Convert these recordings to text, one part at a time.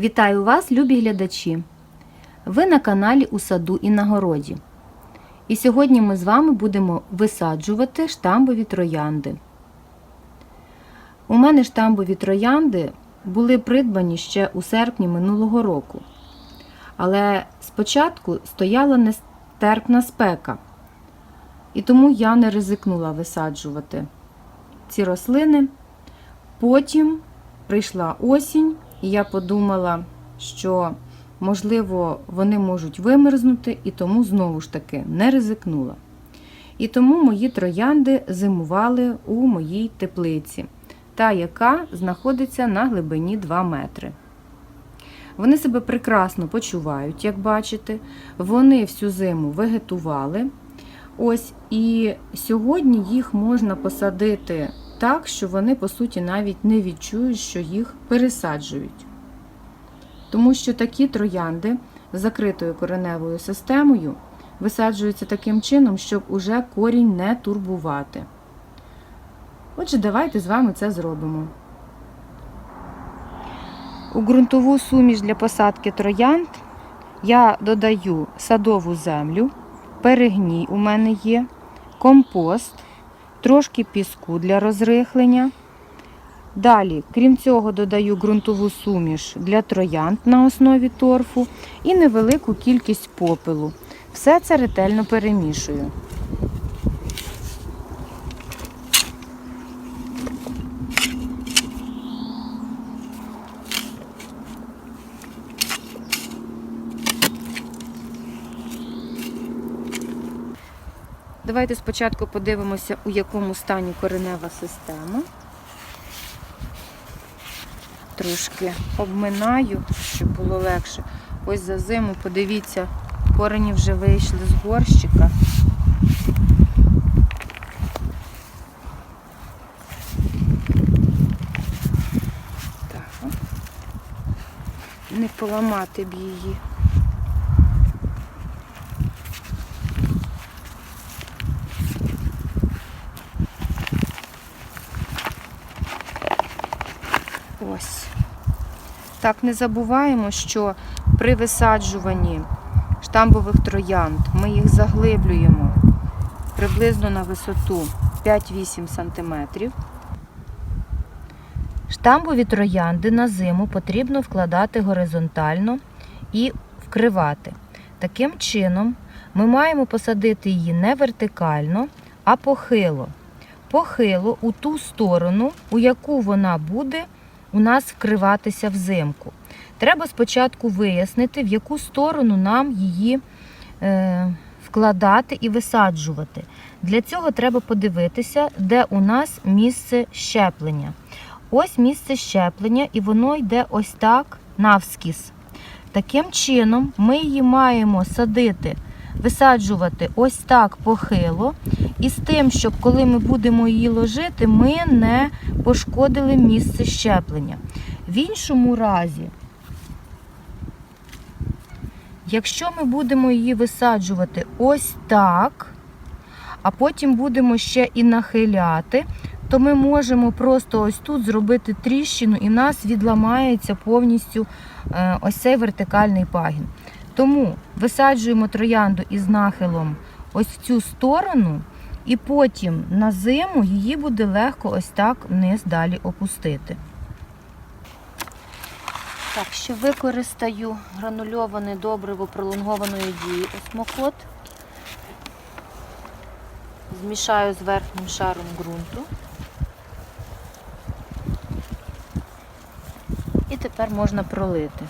Вітаю вас, любі глядачі! Ви на каналі У саду і на городі. І сьогодні ми з вами будемо висаджувати штамбові троянди. У мене штамбові троянди були придбані ще у серпні минулого року. Але спочатку стояла нестерпна спека, і тому я не ризикнула висаджувати ці рослини. Потім прийшла осінь, і я подумала, що, можливо, вони можуть вимерзнути, і тому знову ж таки не ризикнула. І тому мої троянди зимували у моїй теплиці, та яка знаходиться на глибині 2 метри. Вони себе прекрасно почувають, як бачите. Вони всю зиму вегетували. Ось і сьогодні їх можна посадити так, що вони, по суті, навіть не відчують, що їх пересаджують. Тому що такі троянди з закритою кореневою системою висаджуються таким чином, щоб уже корінь не турбувати. Отже, давайте з вами це зробимо. У ґрунтову суміш для посадки троянд я додаю садову землю, перегній у мене є, компост, трошки піску для розрихлення. Далі, крім цього, додаю ґрунтову суміш для троянд на основі торфу і невелику кількість попелу. Все це ретельно перемішую. Давайте спочатку подивимося, у якому стані коренева система. Трошки обминаю, щоб було легше. Ось за зиму, подивіться, корені вже вийшли з горщика. Так. Не поламати б її. Ось. Так, не забуваємо, що при висаджуванні штамбових троянд ми їх заглиблюємо приблизно на висоту 5-8 см. Штамбові троянди на зиму потрібно вкладати горизонтально і вкривати. Таким чином, ми маємо посадити її не вертикально, а похило. Похило у ту сторону, у яку вона буде у нас вкриватися взимку. Треба спочатку вияснити, в яку сторону нам її е, вкладати і висаджувати. Для цього треба подивитися, де у нас місце щеплення. Ось місце щеплення, і воно йде ось так навскіз. Таким чином, ми її маємо садити, висаджувати ось так похило, і з тим, щоб коли ми будемо її ложити, ми не пошкодили місце щеплення. В іншому разі, якщо ми будемо її висаджувати ось так, а потім будемо ще і нахиляти, то ми можемо просто ось тут зробити тріщину і в нас відламається повністю е, ось цей вертикальний пагін. Тому висаджуємо троянду із нахилом ось в цю сторону, і потім на зиму її буде легко ось так вниз далі опустити. Так, ще використаю гранульоване добриво пролонгованої дії осмокот. Змішаю з верхнім шаром ґрунту. І тепер можна пролити.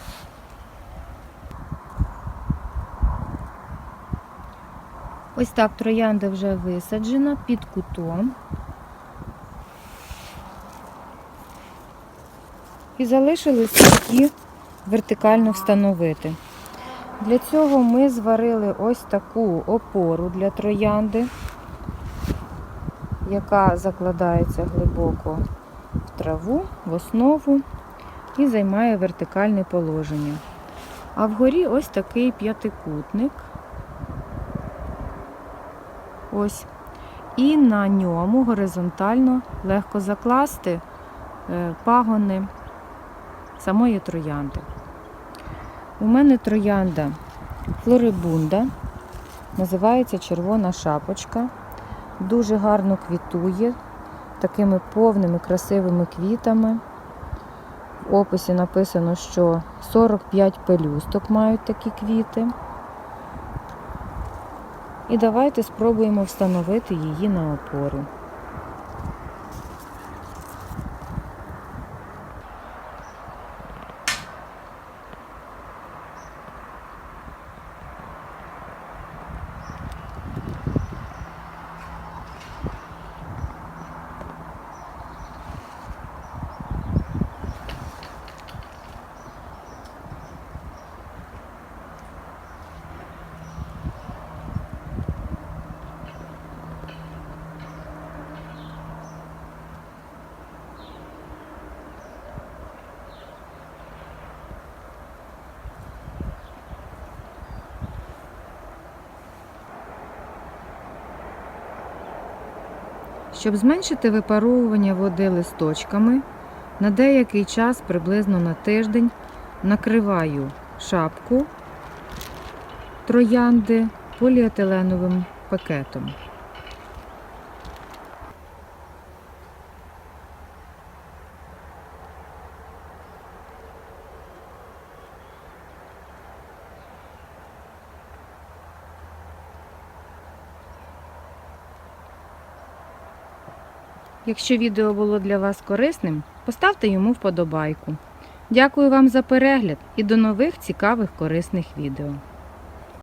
Ось так троянда вже висаджена під кутом. І залишилось тільки вертикально встановити. Для цього ми зварили ось таку опору для троянди, яка закладається глибоко в траву, в основу і займає вертикальне положення. А вгорі ось такий п'ятикутник. Ось. І на ньому горизонтально легко закласти е, пагони самої троянди. У мене троянда флорибунда, називається червона шапочка. Дуже гарно квітує такими повними красивими квітами. В описі написано, що 45 пелюсток мають такі квіти. І давайте спробуємо встановити її на опору. Щоб зменшити випаровування води листочками, на деякий час, приблизно на тиждень, накриваю шапку троянди поліетиленовим пакетом. Якщо відео було для вас корисним, поставте йому вподобайку. Дякую вам за перегляд і до нових цікавих корисних відео.